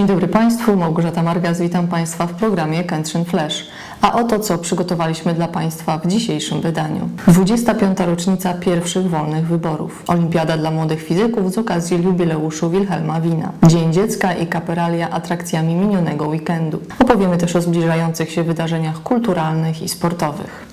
Dzień dobry Państwu, Małgorzata Margas, witam Państwa w programie Kętrzyn Flash. A oto co przygotowaliśmy dla Państwa w dzisiejszym wydaniu. 25. rocznica pierwszych wolnych wyborów. Olimpiada dla młodych fizyków z okazji jubileuszu Wilhelma Wina. Dzień Dziecka i kaperalia atrakcjami minionego weekendu. Opowiemy też o zbliżających się wydarzeniach kulturalnych i sportowych.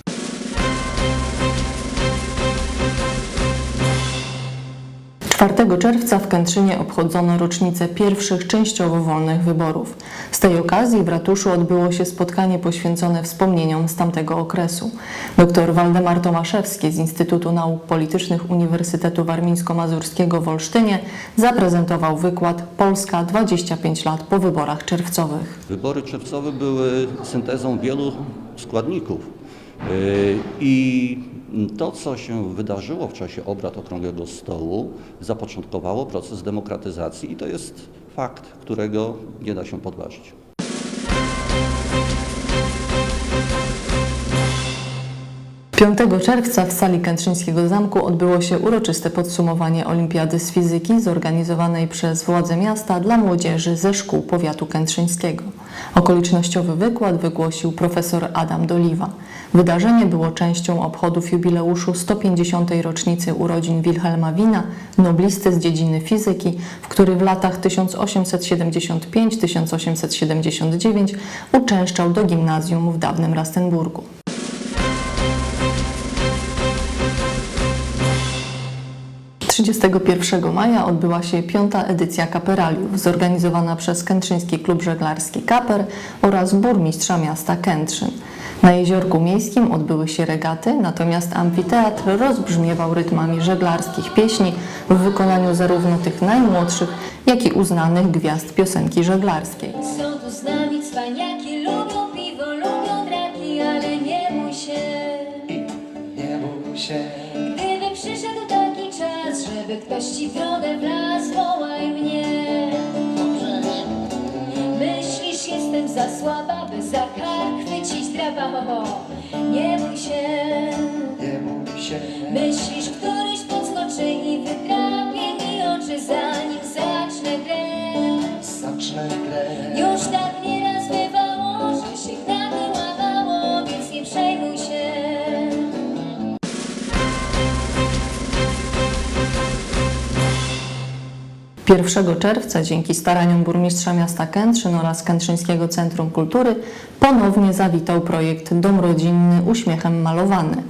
4 czerwca w Kętrzynie obchodzono rocznicę pierwszych częściowo wolnych wyborów. Z tej okazji w ratuszu odbyło się spotkanie poświęcone wspomnieniom z tamtego okresu. Dr Waldemar Tomaszewski z Instytutu Nauk Politycznych Uniwersytetu Warmińsko-Mazurskiego w Olsztynie zaprezentował wykład Polska 25 lat po wyborach czerwcowych. Wybory czerwcowe były syntezą wielu składników. Yy, I to, co się wydarzyło w czasie obrad Okrągłego Stołu, zapoczątkowało proces demokratyzacji i to jest fakt, którego nie da się podważyć. Piątego czerwca w sali Kętrzyńskiego Zamku odbyło się uroczyste podsumowanie Olimpiady z Fizyki zorganizowanej przez władze miasta dla młodzieży ze szkół powiatu kętrzyńskiego. Okolicznościowy wykład wygłosił profesor Adam Doliwa. Wydarzenie było częścią obchodów jubileuszu 150. rocznicy urodzin Wilhelma Wina, noblisty z dziedziny fizyki, w który w latach 1875-1879 uczęszczał do gimnazjum w dawnym Rastenburgu. 31 maja odbyła się piąta edycja Kaperaliów, zorganizowana przez Kętrzyński Klub Żeglarski Kaper oraz burmistrza miasta Kętrzyn. Na jeziorku miejskim odbyły się regaty, natomiast amfiteatr rozbrzmiewał rytmami żeglarskich pieśni w wykonaniu zarówno tych najmłodszych, jak i uznanych gwiazd piosenki żeglarskiej. Są tu z nami cwaniaki, lubią piwo, lubią draki, ale nie bój się. Nie bój się, ktoś ci w drogę wlazł, wołaj mnie. Myślisz, jestem za słaba, by za kark chwycić drapa, ho, ho. Nie bój się. nie bój się, Myślisz, któryś 1 czerwca dzięki staraniom burmistrza miasta Kętrzyn oraz Kętrzyńskiego Centrum Kultury ponownie zawitał projekt Dom Rodzinny Uśmiechem Malowany.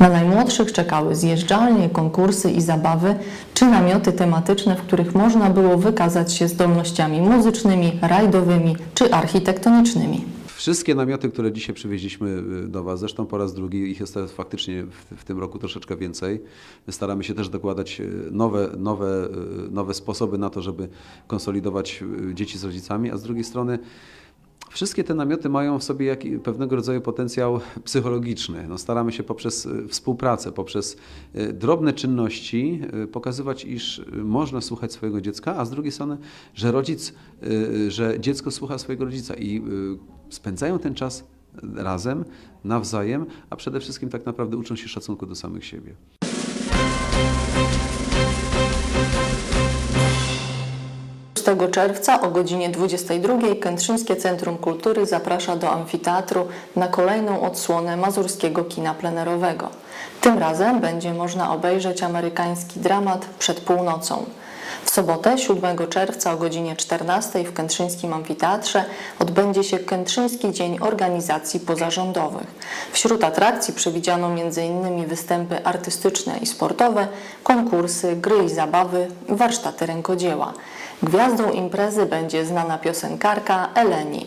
Na najmłodszych czekały zjeżdżalnie, konkursy i zabawy, czy namioty tematyczne, w których można było wykazać się zdolnościami muzycznymi, rajdowymi czy architektonicznymi. Wszystkie namioty, które dzisiaj przywieźliśmy y, do Was, zresztą po raz drugi, ich jest faktycznie w, w tym roku troszeczkę więcej. Staramy się też dokładać y, nowe, nowe, y, nowe sposoby na to, żeby konsolidować dzieci z rodzicami, a z drugiej strony Wszystkie te namioty mają w sobie jaki, pewnego rodzaju potencjał psychologiczny. No, staramy się poprzez y, współpracę, poprzez y, drobne czynności y, pokazywać, iż można słuchać swojego dziecka, a z drugiej strony, że rodzic, że dziecko słucha swojego rodzica i spędzają ten czas razem, nawzajem, a przede wszystkim tak naprawdę uczą się szacunku do samych siebie. 6 czerwca o godzinie 22 Kętrzyńskie Centrum Kultury zaprasza do amfiteatru na kolejną odsłonę mazurskiego kina plenerowego. Tym razem będzie można obejrzeć amerykański dramat Przed północą. W sobotę 7 czerwca o godzinie 14 w Kętrzyńskim Amfiteatrze odbędzie się Kętrzyński Dzień Organizacji Pozarządowych. Wśród atrakcji przewidziano m.in. występy artystyczne i sportowe, konkursy, gry i zabawy, warsztaty rękodzieła. Gwiazdą imprezy będzie znana piosenkarka Eleni.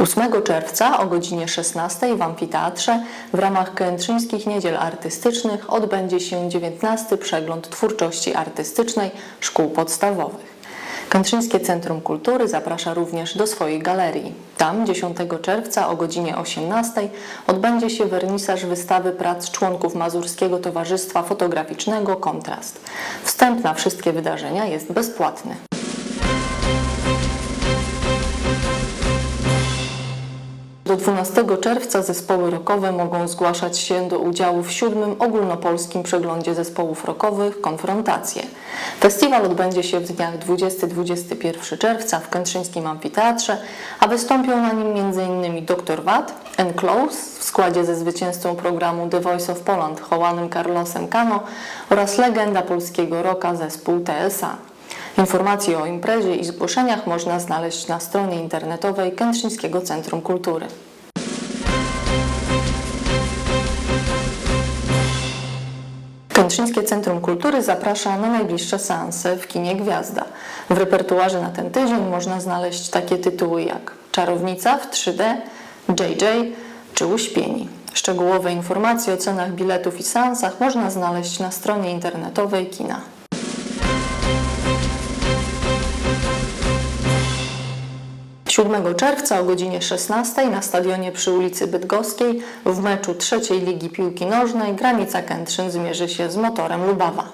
8 czerwca o godzinie 16 w Amfiteatrze w ramach Kętrzyńskich Niedziel Artystycznych odbędzie się 19 przegląd twórczości artystycznej szkół podstawowych. Kętrzyńskie Centrum Kultury zaprasza również do swojej galerii. Tam 10 czerwca o godzinie 18 odbędzie się wernisaż wystawy prac członków Mazurskiego Towarzystwa Fotograficznego Kontrast. Wstęp na wszystkie wydarzenia jest bezpłatny. Do Do 12 czerwca zespoły rockowe mogą zgłaszać się do udziału w siódmym ogólnopolskim przeglądzie zespołów rockowych Konfrontacje. Festiwal odbędzie się w dniach 20-21 czerwca w Kętrzyńskim Amfiteatrze, a wystąpią na nim m.in. Dr. Watt, Enclose w składzie ze zwycięzcą programu The Voice of Poland Juanem Carlosem Cano oraz legenda polskiego rocka zespół TSA. Informacje o imprezie i zgłoszeniach można znaleźć na stronie internetowej Kętrzyńskiego Centrum Kultury. Kętrzyńskie Centrum Kultury zaprasza na najbliższe seanse w kinie Gwiazda. W repertuarze na ten tydzień można znaleźć takie tytuły jak Czarownica w 3D, JJ czy Uśpieni. Szczegółowe informacje o cenach biletów i seansach można znaleźć na stronie internetowej kina. Siódmego czerwca o godzinie 16 na stadionie przy ulicy Bydgoskiej w meczu trzeciej Ligi Piłki Nożnej Granica Kętrzyn zmierzy się z motorem Lubawa.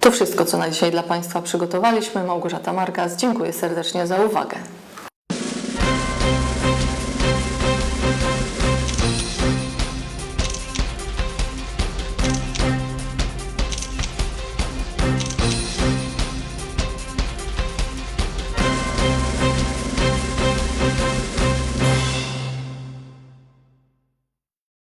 To wszystko, co na dzisiaj dla Państwa przygotowaliśmy. Małgorzata Markas, dziękuję serdecznie za uwagę.